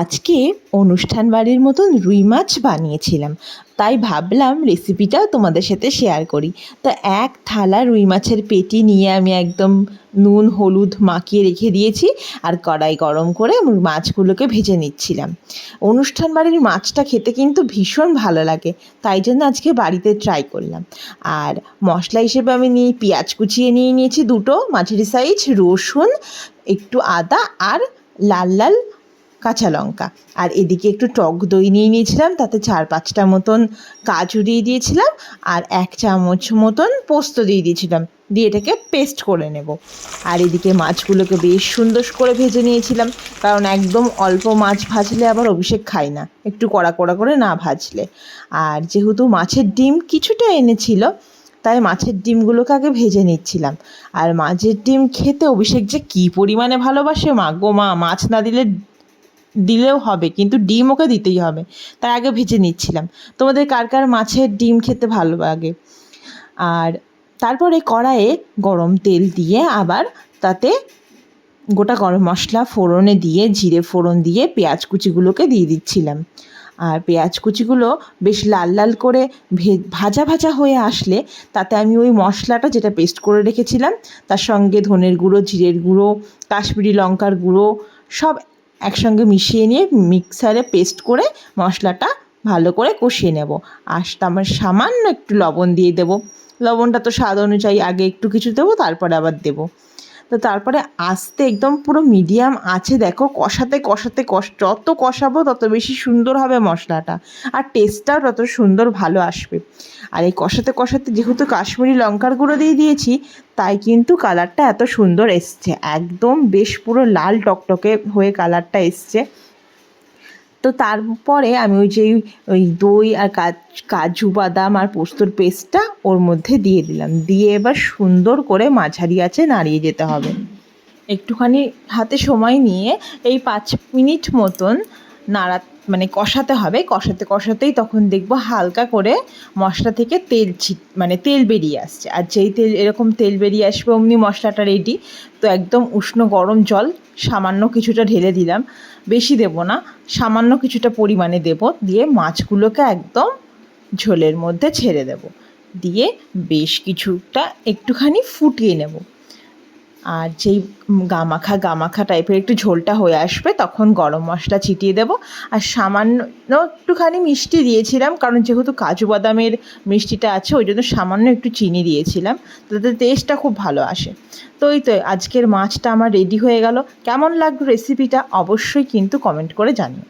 আজকে অনুষ্ঠান বাড়ির মতন রুই মাছ বানিয়েছিলাম। তাই ভাবলাম রেসিপিটাও তোমাদের সাথে শেয়ার করি। তো এক থালা রুই মাছের পেটি নিয়ে আমি একদম নুন, হলুদ মাখিয়ে রেখে দিয়েছি আর কড়াই গরম করে মাছগুলোকে ভেজে নিচ্ছিলাম। অনুষ্ঠান বাড়ির মাছটা খেতে কিন্তু ভীষণ ভালো লাগে, তাই জন্য আজকে বাড়িতে ট্রাই করলাম। আর মশলা হিসেবে আমি নিয়ে পেঁয়াজ কুচিয়ে নিয়ে নিয়েছি দুটো, মাঝারি সাইজ রসুন, একটু আদা আর লাল লাল কাঁচা লঙ্কা। আর এদিকে একটু টক দই নিয়ে নিয়েছিলাম, তাতে চার পাঁচটা মতন কাজু দিয়ে দিয়েছিলাম, আর এক চামচ মতন পোস্ত দিয়ে দিয়েছিলাম। দিয়ে এটাকে পেস্ট করে নেব। আর এদিকে মাছগুলোকে বেশ সুন্দর করে ভেজে নিয়েছিলাম, কারণ একদম অল্প মাছ ভাজলে আবার অভিষেক খায় না, একটু কড়া কড়া করে না ভাজলে। আর যেহেতু মাছের ডিম কিছুটা এনেছিল, তাই মাছের ডিমগুলোকে আগে ভেজে নিচ্ছিলাম। আর মাছের ডিম খেতে অভিষেক যে কী পরিমাণে ভালোবাসে, মা গো মা, মাছ না দিলে দিলেও হবে, কিন্তু ডিম ওকে দিতেই হবে। তার আগে ভেজে নিচ্ছিলাম। তোমাদের কার কার মাছের ডিম খেতে ভালো লাগে? আর তারপরে কড়াইয়ে গরম তেল দিয়ে আবার তাতে গোটা গরম মশলা ফোড়নে দিয়ে, জিরে ফোড়ন দিয়ে পেঁয়াজ কুচিগুলোকে দিয়ে দিচ্ছিলাম। আর পেঁয়াজ কুচিগুলো বেশ লাল লাল করে ভাজা ভাজা হয়ে আসলে তাতে আমি ওই মশলাটা যেটা পেস্ট করে রেখেছিলাম, তার সঙ্গে ধনের গুঁড়ো, জিরের গুঁড়ো, কাশ্মীরি লঙ্কার গুঁড়ো, সব একসঙ্গে মিশিয়ে নিয়ে মিক্সারে পেস্ট করে মশলাটা ভালো করে কষিয়ে নেব। আর আমার সামান্য একটু লবণ দিয়ে দেবো। লবণটা তো স্বাদ অনুযায়ী আগে একটু কিছু দেবো, তারপরে আবার দেবো। তো তারপরে আস্তে একদম পুরো মিডিয়াম আছে, দেখো, কষাতে কষাতে, কষ, যত কষাবো তত বেশি সুন্দর হবে মশলাটা। আর টেস্টটাও তত সুন্দর ভালো আসবে। আর এই কষাতে কষাতে যেহেতু কাশ্মীরি লঙ্কার গুঁড়ো দিয়ে দিয়েছি, তাই কিন্তু কালারটা এত সুন্দর এসছে। একদম বেশ পুরো লাল টকটকে হয়ে কালারটা এসছে। তো তারপরে আমি ওই যে ওই দই আর কাজ- বাদাম আর পোস্তর পেস্টটা ওর মধ্যে দিয়ে দিলাম। দিয়ে এবার সুন্দর করে মাঝারি আছে নাড়িয়ে যেতে হবে। একটুখানি হাতে সময় নিয়ে এই পাঁচ মিনিট মতন নাড়া মানে কষাতে হবে। কষাতে কষাতেই তখন দেখব হালকা করে মশলা থেকে তেল ছিট মানে তেল বেরিয়ে আসছে। আর যেই তেল, এরকম তেল বেরিয়ে আসবে, অমনি মশলাটা রেডি তো একদম উষ্ণ গরম জল, সামান্য কিছুটা ঢেলে দিলাম। বেশি দেবো না, সামান্য কিছুটা পরিমাণে দেব, দিয়ে মাছগুলোকে একদম ঝোলের মধ্যে ছেড়ে দেব। দিয়ে বেশ কিছুটা একটুখানি ফুটিয়ে নেব। আর যেই গামাখা গামাখা টাইপের একটু ঝোলটা হয়ে আসবে, তখন গরম মশলা ছিটিয়ে দেবো। আর সামান্য একটুখানি মিষ্টি দিয়েছিলাম, কারণ যেহেতু কাজু বাদামের মিষ্টিটা আছে, ওই জন্য সামান্য একটু চিনি দিয়েছিলাম। তাতে টেস্টটা খুব ভালো আসে। তো ওই তো আজকের মাছটা আমার রেডি হয়ে গেল। কেমন লাগল রেসিপিটা অবশ্যই কিন্তু কমেন্ট করে জানিও।